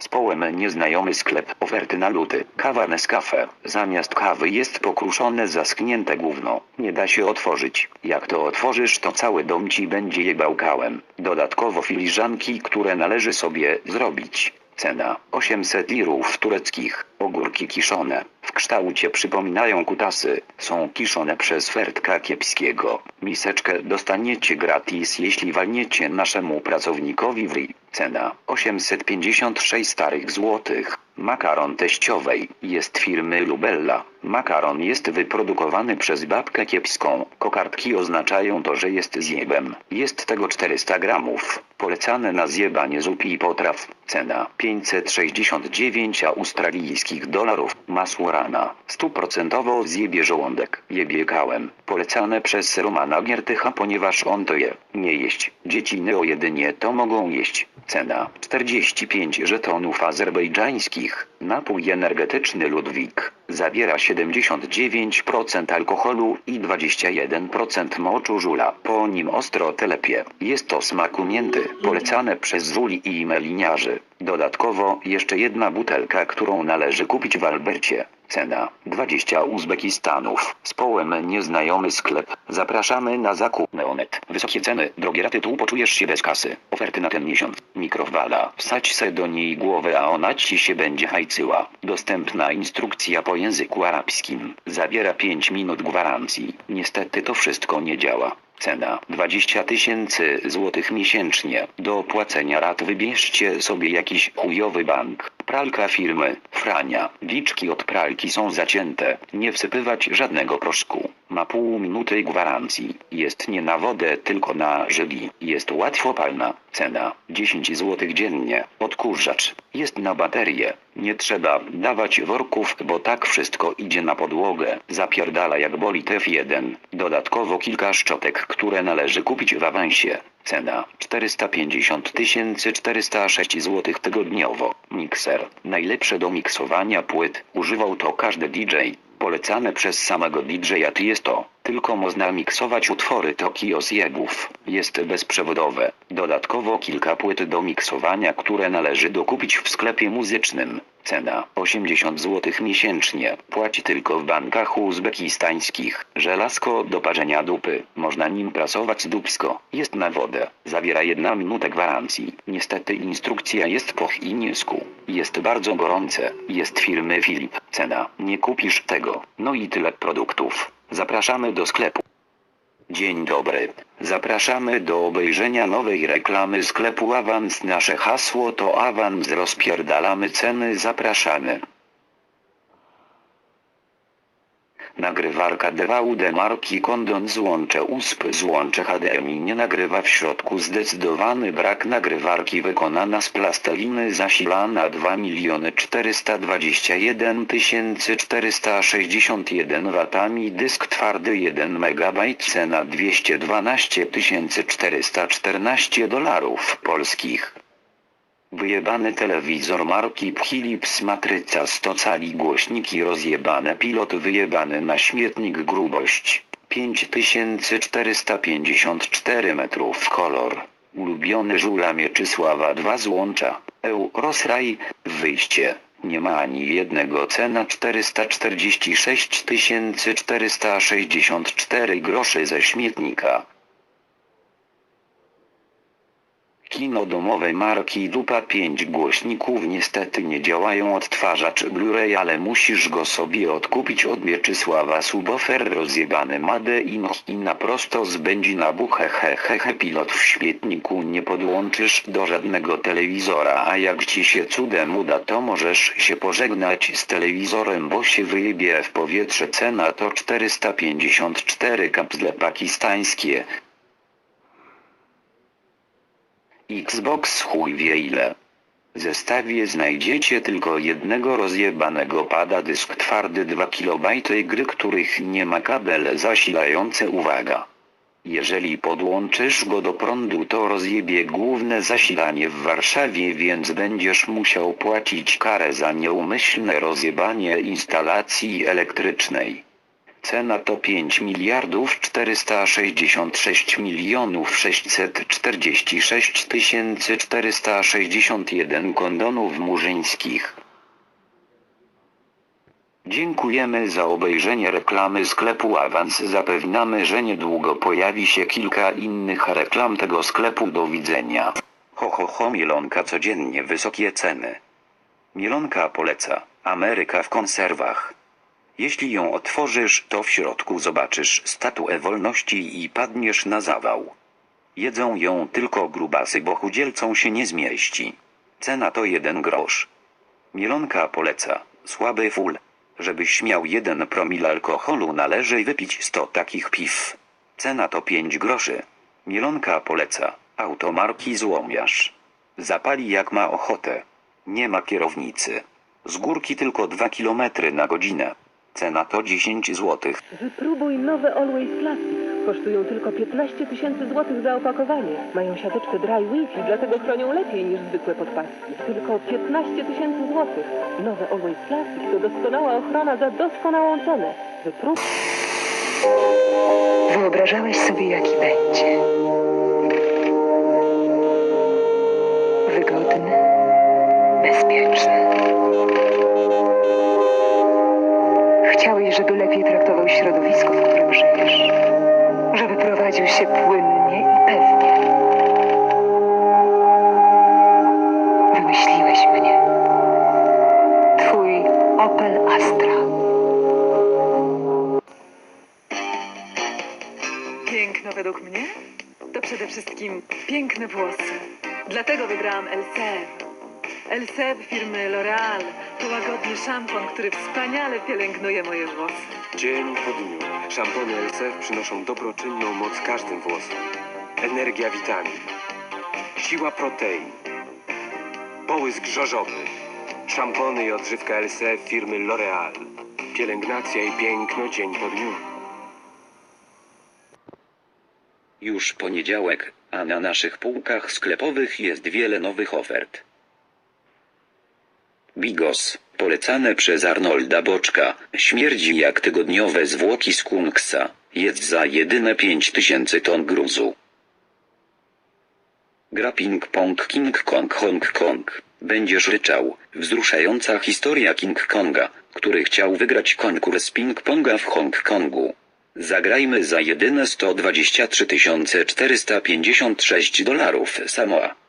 Z połem nieznajomy sklep. Oferty na luty. Kawa Nescafe. Zamiast kawy jest pokruszone zaschnięte gówno. Nie da się otworzyć. Jak to otworzysz to cały dom ci będzie jebał kałem. Dodatkowo filiżanki, które należy sobie zrobić. Cena 800 lirów tureckich. Ogórki kiszone. W kształcie przypominają kutasy. Są kiszone przez Fertka Kiepskiego. Miseczkę dostaniecie gratis jeśli walniecie naszemu pracownikowi w ryj. Cena 856 starych złotych. Makaron teściowej jest firmy Lubella. Makaron jest wyprodukowany przez babkę kiepską. Kokardki oznaczają to, że jest zjebem. Jest tego 400 gramów. Polecane na zjebanie zup i potraw. Cena 569 australijskich dolarów. Masło rana. Stuprocentowo zjebie żołądek. Jebie kałem. Polecane przez Romana Giertycha, ponieważ on to je. Nie jeść. Dzieci neo jedynie to mogą jeść. Cena 45 żetonów azerbejdżańskich. Napój energetyczny Ludwik. Zawiera 79% alkoholu i 21% moczu żula. Po nim ostro telepie. Jest to smak umięty, polecane przez żuli i meliniarzy. Dodatkowo jeszcze jedna butelka, którą należy kupić w Albercie. Cena 20 Uzbekistanów. Z połem nieznajomy sklep. Zapraszamy na zakup Neonet. Wysokie ceny, drogie raty tu poczujesz się bez kasy. Oferty na ten miesiąc. Mikrowala. Wsadź se do niej głowę, a ona ci się będzie hajcyła. Dostępna instrukcja po języku arabskim. Zawiera 5 minut gwarancji. Niestety to wszystko nie działa. Cena 20 tysięcy złotych miesięcznie. Do płacenia rat wybierzcie sobie jakiś chujowy bank. Pralka firmy Frania. Wiczki od pralki są zacięte. Nie wsypywać żadnego proszku. Ma pół minuty gwarancji. Jest nie na wodę, tylko na żyli. Jest łatwopalna. Cena 10 złotych dziennie. Odkurzacz. Jest na baterię. Nie trzeba dawać worków, bo tak wszystko idzie na podłogę. Zapierdala jak boli TF1. Dodatkowo kilka szczotek, które należy kupić w awansie. Cena 450 406 zł tygodniowo. Mikser. Najlepsze do miksowania płyt. Używał to każdy DJ. Polecane przez samego DJ-a jest to. Tylko można miksować utwory Tokio z jegów. Jest bezprzewodowe. Dodatkowo kilka płyt do miksowania, które należy dokupić w sklepie muzycznym. Cena 80 zł miesięcznie. Płaci tylko w bankach uzbekistańskich. Żelazko do parzenia dupy. Można nim prasować dupsko. Jest na wodę. Zawiera jedna minutę gwarancji. Niestety instrukcja jest po chińsku. Jest bardzo gorące. Jest firmy Filip. Cena. Nie kupisz tego. No i tyle produktów. Zapraszamy do sklepu. Dzień dobry. Zapraszamy do obejrzenia nowej reklamy sklepu Awans. Nasze hasło to Awans. Rozpierdalamy ceny. Zapraszamy. Nagrywarka DVD marki Kondon złącze USP złącze HDMI nie nagrywa w środku zdecydowany brak nagrywarki wykonana z plasteliny zasilana 2 421 461 watami dysk twardy 1 MB cena 212 414 dolarów polskich. Wyjebany telewizor marki Philips matryca 100 cali głośniki rozjebane pilot wyjebany na śmietnik grubość. 5454 metrów kolor. Ulubiony żula Mieczysława 2 złącza. Eurosraj wyjście. Nie ma ani jednego cena 446 464 groszy ze śmietnika Kino domowe marki Dupa 5 głośników niestety nie działają odtwarzacz Blu-ray ale musisz go sobie odkupić od Mieczysława Subofer rozjebany Made in China prosto z Będzina buche hehehe pilot w śmietniku nie podłączysz do żadnego telewizora a jak ci się cudem uda to możesz się pożegnać z telewizorem bo się wyjebie w powietrze cena to 454 kapsle pakistańskie Xbox chuj wie ile. W zestawie znajdziecie tylko jednego rozjebanego pada dysk twardy 2 KB gry, których nie ma kabel zasilające uwaga. Jeżeli podłączysz go do prądu to rozjebie główne zasilanie w Warszawie więc będziesz musiał płacić karę za nieumyślne rozjebanie instalacji elektrycznej. Cena to 5 miliardów 466 milionów 646 tysięcy 461 kondonów murzyńskich. Dziękujemy za obejrzenie reklamy sklepu Awans. Zapewniamy, że niedługo pojawi się kilka innych reklam tego sklepu. Do widzenia. Ho ho ho mielonka codziennie wysokie ceny. Mielonka poleca. Ameryka w konserwach. Jeśli ją otworzysz, to w środku zobaczysz statuę wolności i padniesz na zawał. Jedzą ją tylko grubasy, bo chudzielcom się nie zmieści. Cena to jeden grosz. Mielonka poleca. Słaby full. Żebyś miał jeden promil alkoholu należy wypić 100 takich piw. Cena to 5 groszy. Mielonka poleca. Automarki złomiarz. Zapali jak ma ochotę. Nie ma kierownicy. Z górki tylko 2 km na godzinę. Cena to 10 złotych. Wypróbuj nowe Always Classic. Kosztują tylko 15 tysięcy złotych za opakowanie. Mają siateczkę dry Wi-Fi, dlatego chronią lepiej niż zwykłe podpaski. Tylko 15 tysięcy złotych. Nowe Always Classic to doskonała ochrona za doskonałą cenę. Wypróbuj. Wyobrażałeś sobie, jaki będzie. Wygodny, bezpieczny. Chciałeś, żeby lepiej traktował środowisko, w którym żyjesz. Żeby prowadził się płynnie i pewnie. Wymyśliłeś mnie. Twój Opel Astra. Piękno według mnie to przede wszystkim piękne włosy. Dlatego wybrałam Elsev. Elsev firmy L'Oreal to łagodny szampon, który wspaniale pielęgnuje moje włosy. Dzień po dniu szampony LCF przynoszą dobroczynną moc każdym włosom. Energia witamin, siła protein, połysk żożowy. Szampony i odżywka LCF firmy L'Oreal. Pielęgnacja i piękno dzień po dniu. Już poniedziałek, a na naszych półkach sklepowych jest wiele nowych ofert. Bigos, polecane przez Arnolda Boczka, śmierdzi jak tygodniowe zwłoki z Kunksa, jest za jedyne 5000 ton gruzu. Gra Ping Pong King Kong Hong Kong. Będziesz ryczał. Wzruszająca historia King Konga, który chciał wygrać konkurs ping-ponga w Hongkongu. Zagrajmy za jedyne 123 456 dolarów Samoa.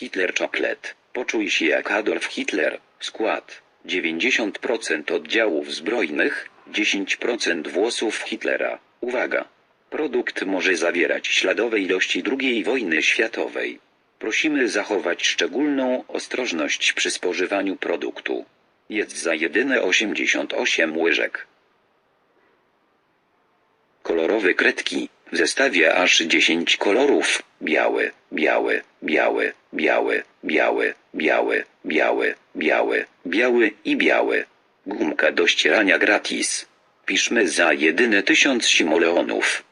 Hitler Chocolate. Poczuj się jak Adolf Hitler. Skład. 90% oddziałów zbrojnych, 10% włosów Hitlera. Uwaga! Produkt może zawierać śladowe ilości II wojny światowej. Prosimy zachować szczególną ostrożność przy spożywaniu produktu. Jest za jedyne 88 łyżek. Kolorowe kredki. W zestawie aż 10 kolorów. Biały, biały, biały, biały, biały, biały, biały, biały, biały i biały. Gumka do ścierania gratis. Piszmy za jedyne 1000 simoleonów.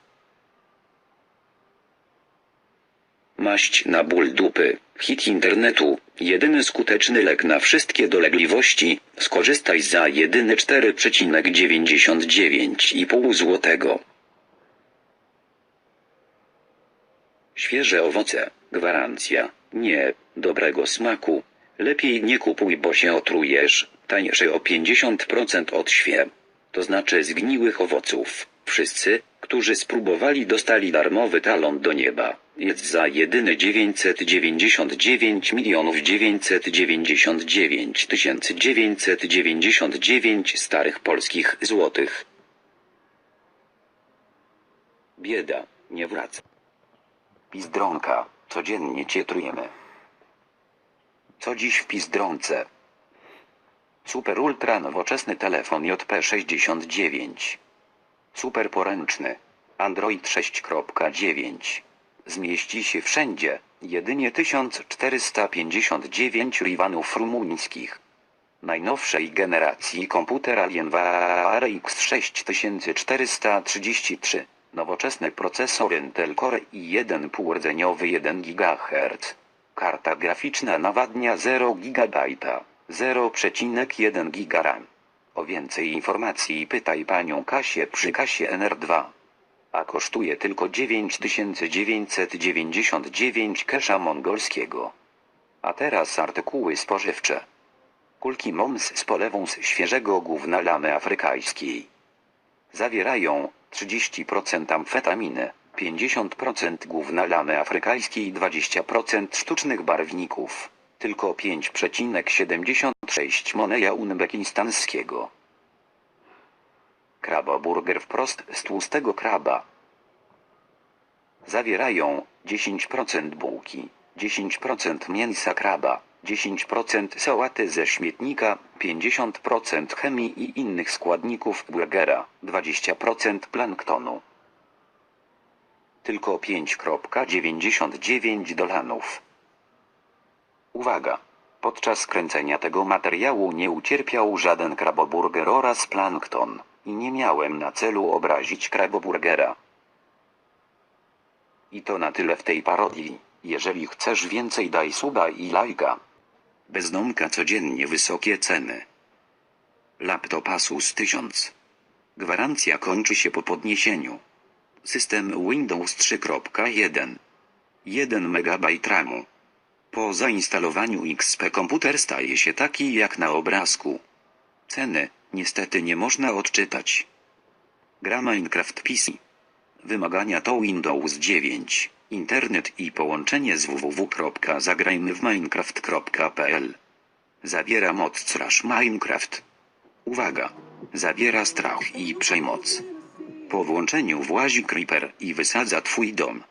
Maść na ból dupy. Hit internetu. Jedyny skuteczny lek na wszystkie dolegliwości. Skorzystaj za jedyny 4,99,5 złotego. Świeże owoce. Gwarancja. Nie. Dobrego smaku. Lepiej nie kupuj, bo się otrujesz. Tańsze o 50% od świe. To znaczy zgniłych owoców. Wszyscy, którzy spróbowali dostali darmowy talon do nieba. Jest za jedyny 999 milionów 999 tysięcy 999 starych polskich złotych. Bieda, nie wraca. Pizdronka, codziennie cię trujemy. Co dziś w pizdronce? Super ultra nowoczesny telefon JP69. Super poręczny. Android 6.9. Zmieści się wszędzie, jedynie 1459 liwanów rumuńskich. Najnowszej generacji komputer Alienware X6433. Nowoczesny procesor Intel Core i1,5 rdzeniowy 1 GHz. Karta graficzna nawadnia 0 GB, 0,1 GB RAM. O więcej informacji pytaj panią Kasię przy Kasie NR2. A kosztuje tylko 9999 kesza mongolskiego. A teraz artykuły spożywcze. Kulki moms z polewą z świeżego gówna lamy afrykańskiej. Zawierają 30% amfetaminy, 50% gówna lamy afrykańskiej, 20% sztucznych barwników, tylko 5,76 moneja uzbekistańskiego. Kraboburger wprost z tłustego kraba. Zawierają 10% bułki, 10% mięsa kraba, 10% sałaty ze śmietnika, 50% chemii i innych składników burgera, 20% planktonu. Tylko 5,99 dolarów. Uwaga! Podczas kręcenia tego materiału nie ucierpiał żaden kraboburger oraz plankton i nie miałem na celu obrazić kraboburgera. I to na tyle w tej parodii. Jeżeli chcesz więcej daj suba i lajka. Bezdomka codziennie wysokie ceny. Laptop Asus 1000. Gwarancja kończy się po podniesieniu. System Windows 3.1. 1 MB RAMu. Po zainstalowaniu XP komputer staje się taki jak na obrazku. Ceny niestety nie można odczytać. Gra Minecraft PC. Wymagania to Windows 9, internet i połączenie z www.zagrajmywminecraft.pl. Zawiera moc Trash Minecraft. Uwaga! Zawiera strach i przemoc. Po włączeniu włazi creeper i wysadza twój dom.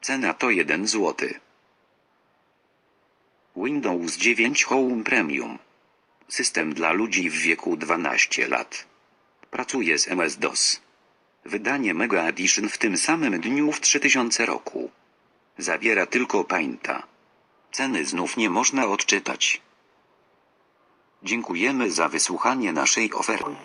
Cena to 1 zł. Windows 9 Home Premium. System dla ludzi w wieku 12 lat. Pracuje z MS-DOS. Wydanie Mega Edition w tym samym dniu w 3000 roku. Zawiera tylko Painta. Ceny znów nie można odczytać. Dziękujemy za wysłuchanie naszej oferty.